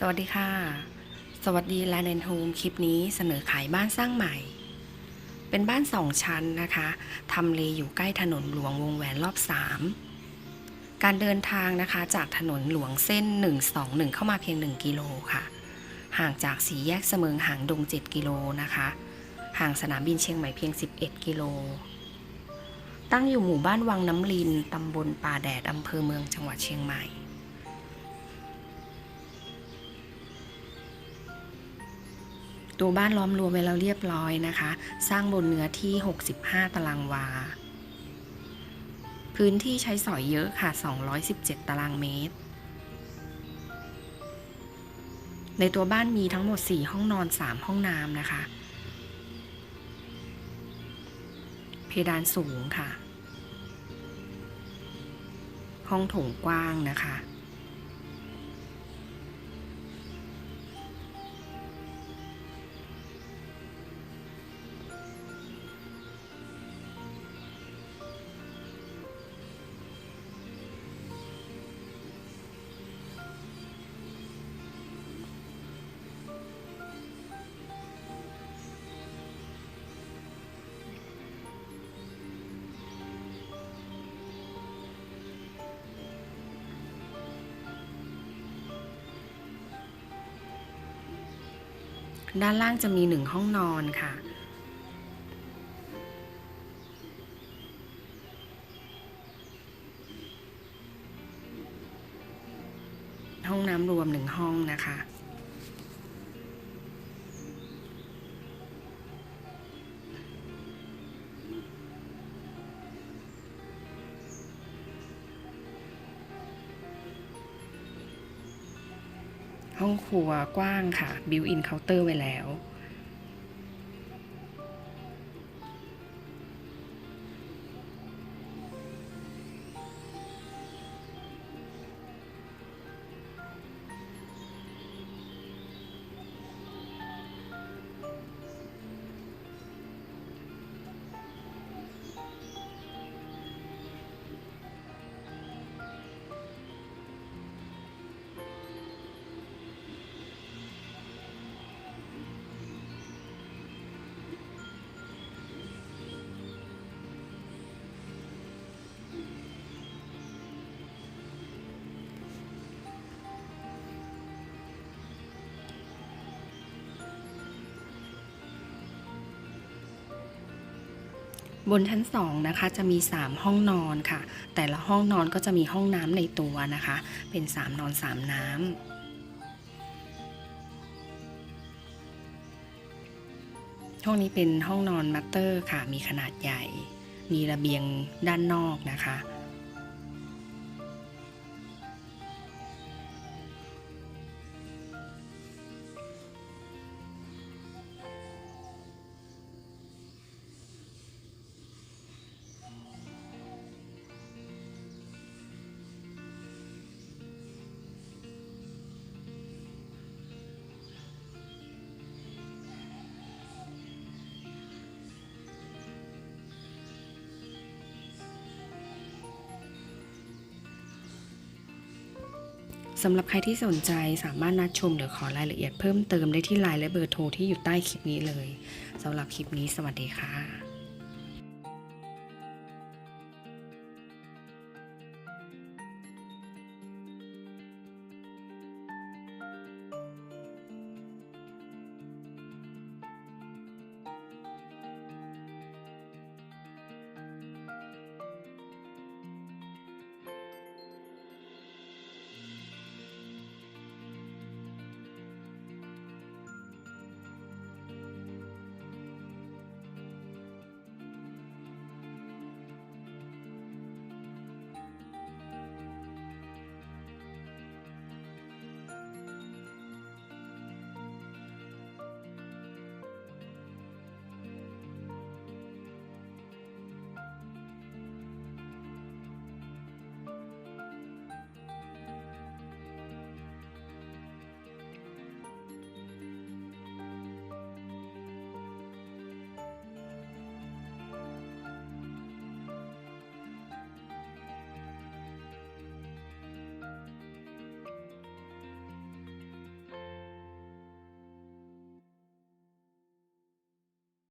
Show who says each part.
Speaker 1: สวัสดีค่ะ สวัสดีแลนด์โฮมคลิปนี้เสนอขายบ้านสร้างใหม่ เป็นบ้านสองชั้นนะคะทำเลอยู่ใกล้ถนนหลวงวงแหวนรอบ3การเดินทางนะคะจากถนนหลวงเส้น 121 เข้ามาเพียง 1 กิโลค่ะ ห่างจากสีแยกเสมิงหางดง 7 กิโลนะคะ ห่างสนามบินเชียงใหม่เพียง 11 กิโล ตั้งอยู่หมู่บ้านวังน้ำลินตำบลป่าแดดอำเภอเมืองจังหวัดเชียงใหม่ ตัวบ้านล้อมรั้วไว้แล้วเรียบร้อยนะคะ สร้างบนเนื้อที่ 65 ตารางวา พื้นที่ใช้สอยเยอะค่ะ 217 ตารางเมตร ในตัวบ้านมีทั้งหมด 4 ห้องนอน 3 ห้องน้ำนะคะ เพดานสูงค่ะ ห้องโถงกว้างนะคะ ด้านล่างจะมีหนึ่งห้องนอนค่ะ ห้องน้ำรวมหนึ่งห้องนะคะ องครัวกว้างค่ะบิวอินเคาน์เตอร์ไว้แล้ว บนชั้น 2 นะคะ จะมี 3 ห้องนอนค่ะ แต่ละห้องนอนก็จะมีห้องน้ำในตัวนะคะ เป็น 3 นอน 3 น้ำห้องนี้เป็นห้องนอนมัตเตอร์ค่ะ มีขนาดใหญ่ มีระเบียงด้านนอกนะคะ สำหรับใครที่สนใจสามารถนัดชมหรือขอรายละเอียดเพิ่มเติมได้ที่ไลน์และเบอร์โทรที่อยู่ใต้คลิปนี้เลยสำหรับคลิปนี้สวัสดีค่ะ